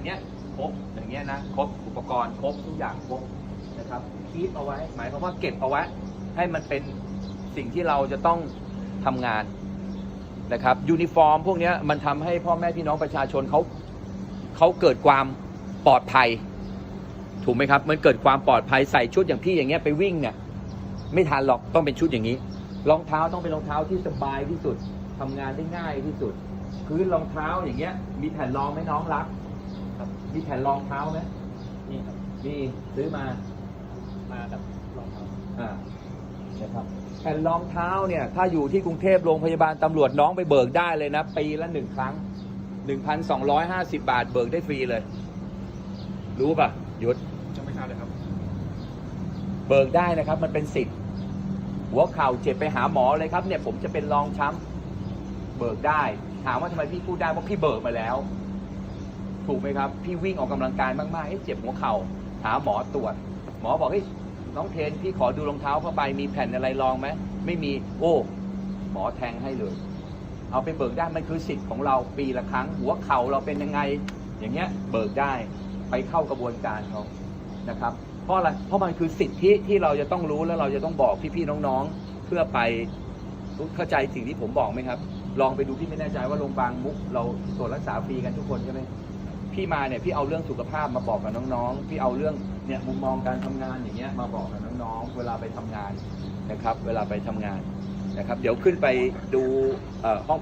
ันเนี้ยครบอย่างเงี้ยนะครบอุปกรณ์ครบทุกอย่างครบนะครับคีปเอาไว้ หมายความว่าเก็บเอาไว้ ให้มันเป็นสิ่งที่เราจะต้องทำงานนะครับยูนิฟอร์ม พวกเนี้ยมันทำให้พ่อแม่พี่น้องประชาชนเขาเขาเกิดความปลอดภัย ถูกไหมครับ มันเกิดความปลอดภัยใส่ชุดอย่างพี่อย่างเงี้ยไปวิ่งเนี่ยไม่ทันหรอกต้องเป็นชุดอย่างนี้รองเท้าต้องเป็นรองเท้าที่สบายที่สุดทำงานได้ง่ายที่สุดพื้นรองเท้าอย่างเงี้ยมีแผ่นรองไหมน้องรัก ครับ มีแผ่นรองเท้าไหมนี่ครับ มีซื้อมา มากับรองเท้าอ่านะครับ แผ่นรองเท้าเนี่ย ถ้าอยู่ที่กรุงเทพโรงพยาบาลตำรวจน้องไปเบิกได้เลยนะ ปีละหนึ่งครั้งหนึ่งพันสองร้อยห้าสิบาทเบิกได้ฟรีเลย รู้ป่ะยุทธจะไม่ทราบเลยครับ เบิกได้นะครับ มันเป็นสิทธิ์ หัวเข่าเจ็บไปหาหมอเลยครับ เนี่ยผมจะเป็นรองช้ำเบิกได้ ถามว่าทำไมพี่พูดได้เพราะพี่เบิกมาแล้ว ถูกไหมครับ พี่วิ่งออกกำลังกายมากๆเฮ้ยเจ็บหัวเข่าหาหมอตรวจ หมอบอกเฮ้ยน้องเทนพี่ขอดูรองเท้าเข้าไปมีแผ่นอะไรรองไหมไม่มีโอ้หมอแทงให้เลย เอาไปเบิกได้มันคือสิทธิ์ของเราปีละครั้ง หัวเข่าเราเป็นยังไง อย่างเงี้ยเบิกได้ไปเข้ากระบวนการเขานะครับ เพราะอะไรเพราะมันคือสิทธิที่เราจะต้องรู้แล้วเราจะต้องบอกพี่ๆน้องๆ เพื่อไปเข้าใจสิ่งที่ผมบอกไหมครับ ลองไปดูพี่ไม่แน่ใจว่าโรงพยาบาลมุกเราตรวจรักษาฟรีกันทุกคนใช่ไหม พี่มาเนี่ยพี่เอาเรื่องสุขภาพมาบอกกับน้องๆ พี่เอาเรื่องเนี่ยมุมมองการทำงานอย่างเงี้ยมาบอกกับน้องๆ เวลาไปทำงานนะครับ เวลาไปทำงานนะครับ เดี๋ยวขึ้นไปดูเอ่อห้อง